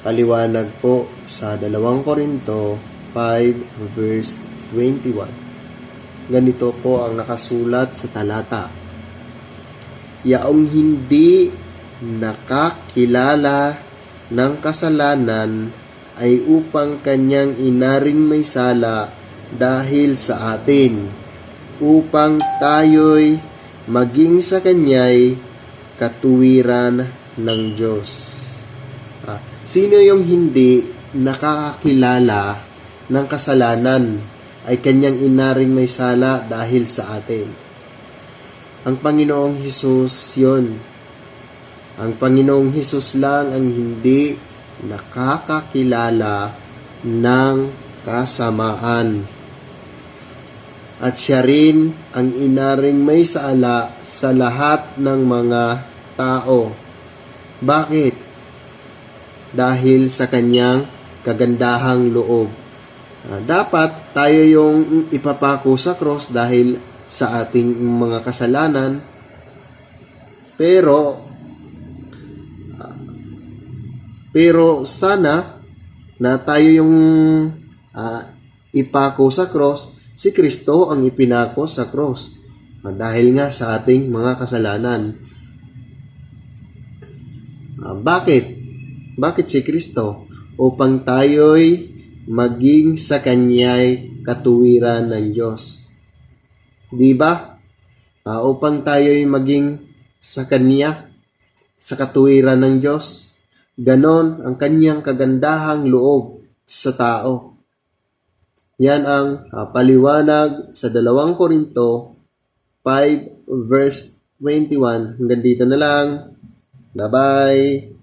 paliwanag po sa 2 Korinto 5 verse 21. Ganito po ang nakasulat sa talata. Yaong hindi nakakilala ng kasalanan ay upang kanyang inaring may sala dahil sa atin, upang tayo'y maging sa kanya'y katuwiran ng Diyos. Ah, sino yung hindi nakakakilala ng kasalanan ay kanyang inaring may sala dahil sa atin? Ang Panginoong Hesus yon. Ang Panginoong Hesus lang ang hindi nakakakilala ng kasamaan. At siya rin ang inaring may sala sa lahat ng mga tao. Bakit? Dahil sa kanyang kagandahang loob. Ah, dapat tayo yung ipapako sa cross dahil sa ating mga kasalanan. Pero pero sana na tayo yung ah, ipako sa cross, si Kristo ang ipinako sa cross. Ah, dahil nga sa ating mga kasalanan. Ah, bakit? Bakit si Kristo? Upang tayo'y maging sa Kanya'y katuwiran ng Diyos. Di ba? Ah, upang tayo'y maging sa Kanya, sa katuwiran ng Diyos. Ganon ang kanyang kagandahang loob sa tao. Yan ang ah, paliwanag sa 2 Korinto 5 verse 21. Hanggang dito na lang. Bye-bye.